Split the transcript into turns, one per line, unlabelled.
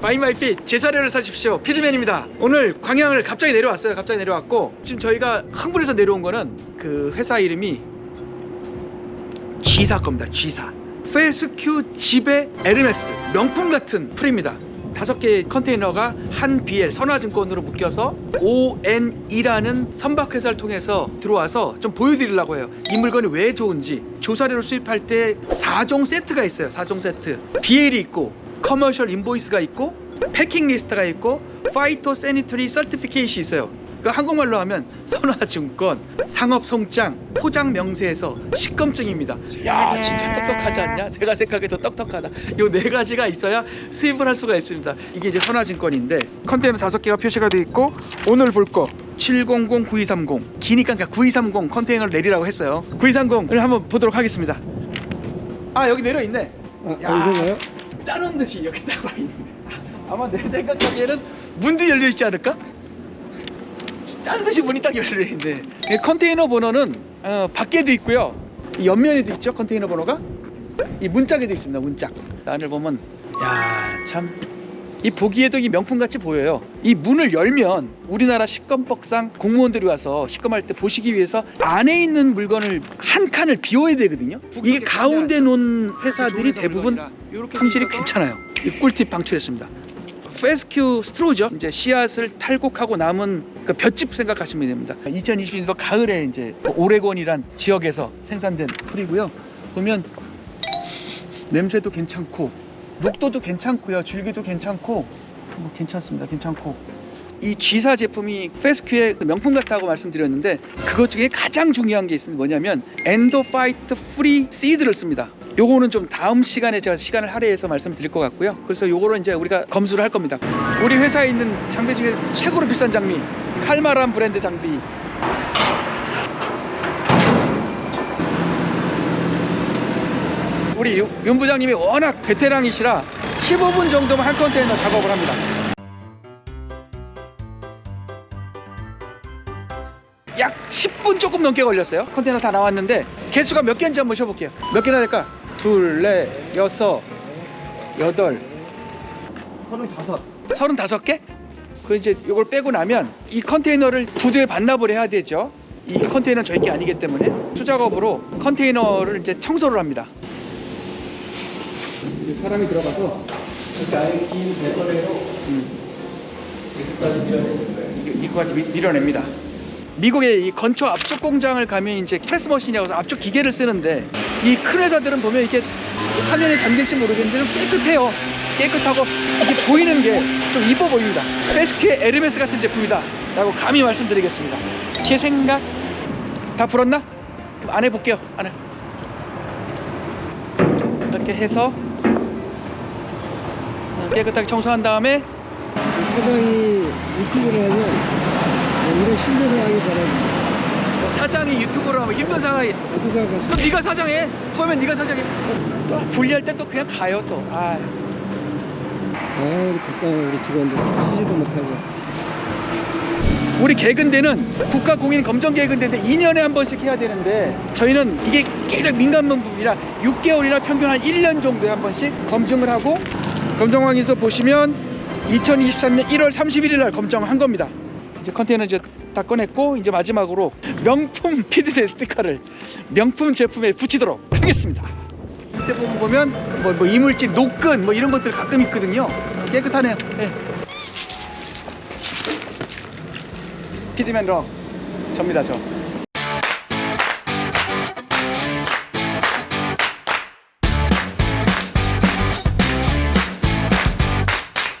마이마이핏 제 사료를 사십시오. 피드맨입니다. 오늘 광양을 갑자기 내려왔어요. 갑자기 내려왔고 지금 저희가 흥분해서 내려온 거는 그 회사 이름이 G사 겁니다. G사. 페스큐 집의 에르메스 명품 같은 풀입니다. 다섯 개의 컨테이너가 한 BL 선화증권으로 묶여서 ON이라는 선박회사를 통해서 들어와서 좀 보여드리려고 해요. 이 물건이 왜 좋은지. 조사료를 수입할 때 4종 세트가 있어요. 4종 세트. BL이 있고 커머셜 인보이스가 있고 패킹 리스트가 있고 파이토 세니터리 서티피케이시 있어요. 그 한국말로 하면 선화증권, 상업송장, 포장 명세에서 식검증입니다. 야 진짜 똑똑하지 않냐? 내가 생각해도 똑똑하다. 요 네 가지가 있어야 수입을 할 수가 있습니다. 이게 이제 선화증권인데 컨테이너 다섯 개가 표시가 돼 있고 오늘 볼 거 700-9230 기니까 그러니까 9230 컨테이너를 내리라고 했어요. 9230을 한번 보도록 하겠습니다. 아 여기 내려 있네.
아,
야.
아 이건가요?
짜는 듯이 여기 딱 와 있네. 아마 내 생각하기에는 문도 열려 있지 않을까? 짠 듯이 문이 딱 열려. 이 컨테이너 번호는 어, 밖에도 있고요. 이 옆면에도 있죠. 컨테이너 번호가 이 문짝에도 있습니다. 문짝. 안을 보면 야 참. 이 보기에도 이 명품 같이 보여요. 이 문을 열면 우리나라 식검법상 공무원들이 와서 식검할 때 보시기 위해서 안에 있는 물건을 한 칸을 비워야 되거든요. 이게 가운데 놓은 회사들이 대부분 품질이 괜찮아요. 이 꿀팁 방출했습니다. 페스큐 스트로죠. 이제 씨앗을 탈곡하고 남은 그 볏짚 생각하시면 됩니다. 2022년도 가을에 이제 그 오레곤이란 지역에서 생산된 풀이고요. 보면 냄새도 괜찮고 녹도도 괜찮고요. 줄기도 괜찮고 뭐 괜찮습니다. 괜찮고 이 G사 제품이 페스큐의 그 명품 같다고 말씀드렸는데 그것 중에 가장 중요한 게 있습니다. 뭐냐면 엔도파이트 프리 시드를 씁니다. 요거는 좀 다음 시간에 제가 시간을 할애해서 말씀드릴 것 같고요. 그래서 요거를 이제 우리가 검수를 할 겁니다. 우리 회사에 있는 장비 중에 최고로 비싼 장비 칼마란 브랜드 장비 우리 윤- 윤 부장님이 워낙 베테랑이시라 15분 정도면 한 컨테이너 작업을 합니다. 약 10분 조금 넘게 걸렸어요. 컨테이너 다 나왔는데 개수가 몇 개인지 한번 쉬어볼게요. 몇 개나 될까? 둘, 넷, 여섯, 여덟,
서른다섯.
서른다섯 개? 그 이제 이걸 빼고 나면 이 컨테이너를 부두에 반납을 해야 되죠. 이 컨테이너는 저희 게 아니기 때문에 수작업으로 컨테이너를 이제 청소를 합니다.
사람이 들어가서 이렇게 아예 긴 배걸레로
음.
여기까지 밀어내는 거예요.
이- 이거까지 미- 밀어냅니다. 미국의 이 건초 압축 공장을 가면 이제 프레스 머신이라고 해서 압축 기계를 쓰는데 이 큰 회사들은 보면 이렇게 화면에 담길지 모르겠는데 좀 깨끗해요. 깨끗하고 이게 보이는 게 좀 이뻐 보입니다. 페스큐의 에르메스 같은 제품이다. 라고 감히 말씀드리겠습니다. 제 생각 다 풀었나? 그럼 안 해볼게요. 안 해. 이렇게 해서 어, 깨끗하게 청소한 다음에
사장이 유튜브를 하면 뭐 이런 힘든 상황이 벌어집니다.
뭐 사장이 유튜브로 하면 힘든 상황이
어떻게 생각하십니까?
그럼 네가 사장해. 처음엔 네가 사장해. 또 분리할 때또 그냥 가요 또. 아,
아 우리 불쌍한 우리 직원들 쉬지도 못하고
우리 개근대는 국가 공인 검정 개근대인데 2년에 한 번씩 해야 되는데 저희는 이게 계속 민감한 부분이라 6개월이나 평균 한 1년 정도에 한 번씩 검증을 하고 검정왕에서 보시면 2023년 1월 31일 날 검정한 겁니다. 이제 컨테이너 이제 다 꺼냈고 이제 마지막으로 명품 피드백 스티커를 명품 제품에 붙이도록 하겠습니다. 밑에 부분 보면 뭐, 뭐 이물질, 노끈 뭐 이런 것들 가끔 있거든요. 깨끗하네요. 예. 피드맨 러 접니다 저.